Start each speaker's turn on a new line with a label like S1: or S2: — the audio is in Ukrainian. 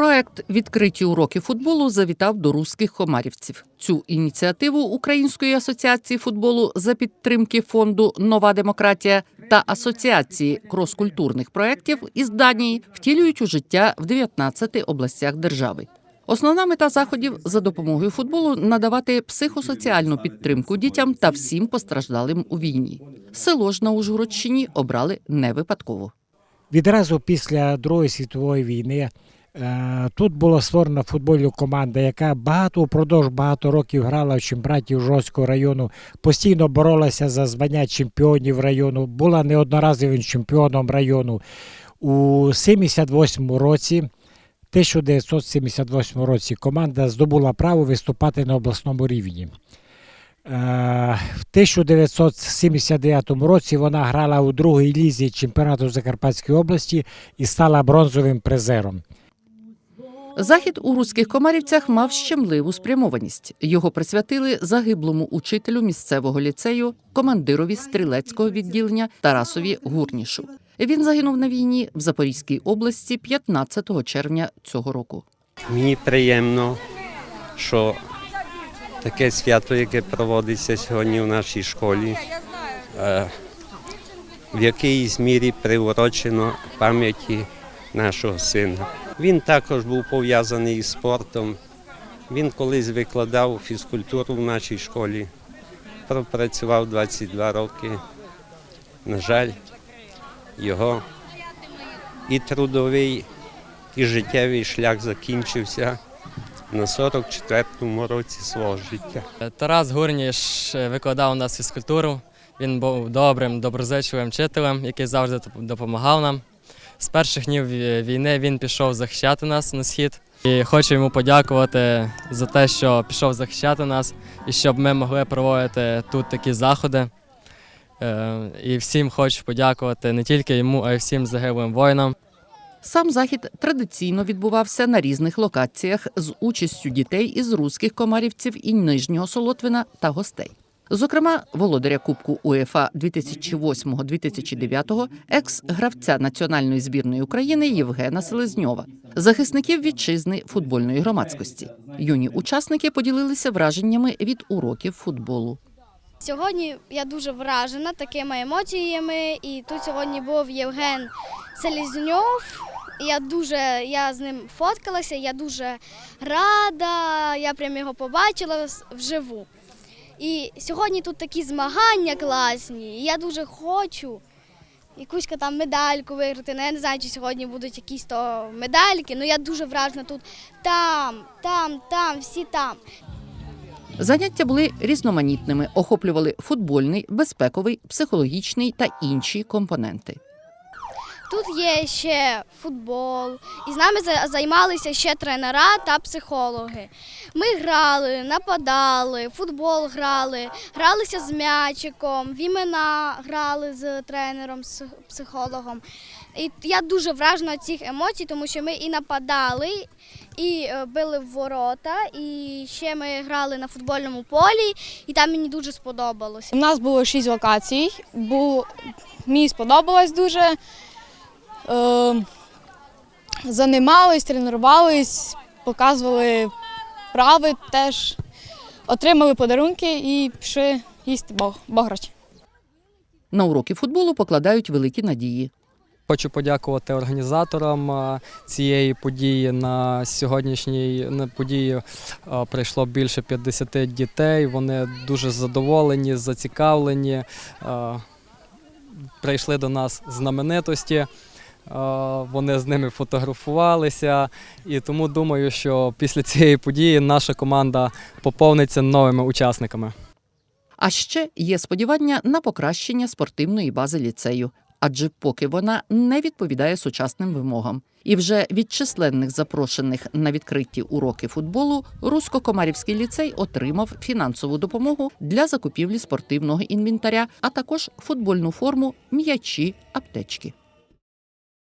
S1: Проект Відкриті уроки футболу завітав до руських комарівців. Цю ініціативу Української асоціації футболу за підтримки фонду Нова демократія та асоціації кроскультурних проєктів із Данії втілюють у життя в 19 областях держави. Основна мета заходів за допомогою футболу надавати психосоціальну підтримку дітям та всім постраждалим у війні. Село ж на Ужгородщині обрали не випадково.
S2: Відразу після Другої світової війни тут була створена футбольна команда, яка багато упродовж багато років грала в чемпіонаті Ужгородського району, постійно боролася за звання чемпіонів району, була неодноразовим чемпіоном району. У 78 році, 1978 році, команда здобула право виступати на обласному рівні. Е, В 1979 році вона грала у другій лізі чемпіонату Закарпатської області і стала бронзовим призером.
S1: Захід у руських комарівцях мав щемливу спрямованість. Його присвятили загиблому учителю місцевого ліцею, командирові стрілецького відділення Тарасові Гурнішу. Він загинув на війні в Запорізькій області 15 червня цього року.
S3: Мені приємно, що таке свято, яке проводиться сьогодні в нашій школі, е, в якійсь мірі приурочено пам'яті нашого сина. Він також був пов'язаний із спортом. Він колись викладав фізкультуру в нашій школі, пропрацював 22 роки. На жаль, його і трудовий, і життєвий шлях закінчився на 44-му році свого життя.
S4: Тарас Гурніш викладав у нас фізкультуру. Він був добрим, доброзичливим вчителем, який завжди допомагав нам. З перших днів війни він пішов захищати нас на схід. І хочу йому подякувати за те, що пішов захищати нас і щоб ми могли проводити тут такі заходи. Е, І всім хочу подякувати не тільки йому, а й всім загиблим воїнам.
S1: Сам захід традиційно відбувався на різних локаціях з участю дітей із руських комарівців і Нижнього Солотвина та гостей. Зокрема, володаря Кубку УЄФА 2008-2009, екс-гравця національної збірної України Євгена Селезньова, захисників вітчизни футбольної громадськості. Юні учасники поділилися враженнями від уроків футболу.
S5: Сьогодні я дуже вражена такими емоціями, і тут сьогодні був Євген Селізньов. Я дуже я з ним фоткалася, я дуже рада, я прям його побачила вживу. І сьогодні тут такі змагання класні. і Я дуже хочу якусь там медальку виграти. Ну, я не знаю, чи сьогодні будуть якісь то медальки, але я дуже вражена тут. Там, там, там, всі там.
S1: Заняття були різноманітними, охоплювали футбольний, безпековий, психологічний та інші компоненти.
S5: Тут є ще футбол, і з нами займалися ще тренера та психологи. Ми грали, нападали, футбол грали, гралися з м'ячиком, в імена грали з тренером, з психологом. І я дуже вражена цих емоцій, тому що ми і нападали, і е, били в ворота, і ще ми грали на футбольному полі, і там мені дуже сподобалося.
S6: У нас було шість локацій. Мені сподобалось дуже. Е... Занимались, тренувались, показували вправи теж, отримали подарунки і пішли їсти бог... бограч.
S1: На уроки футболу покладають великі надії.
S4: Хочу подякувати організаторам цієї події. На сьогоднішній події прийшло більше 50 дітей. Вони дуже задоволені, зацікавлені. Прийшли до нас знаменитості. Вони з ними фотографувалися, і тому думаю, що після цієї події наша команда поповниться новими учасниками.
S1: А ще є сподівання на покращення спортивної бази ліцею, адже поки вона не відповідає сучасним вимогам. І вже від численних запрошених на відкриті уроки футболу Русько-Комарівський ліцей отримав фінансову допомогу для закупівлі спортивного інвентаря, а також футбольну форму, м'ячі, аптечки.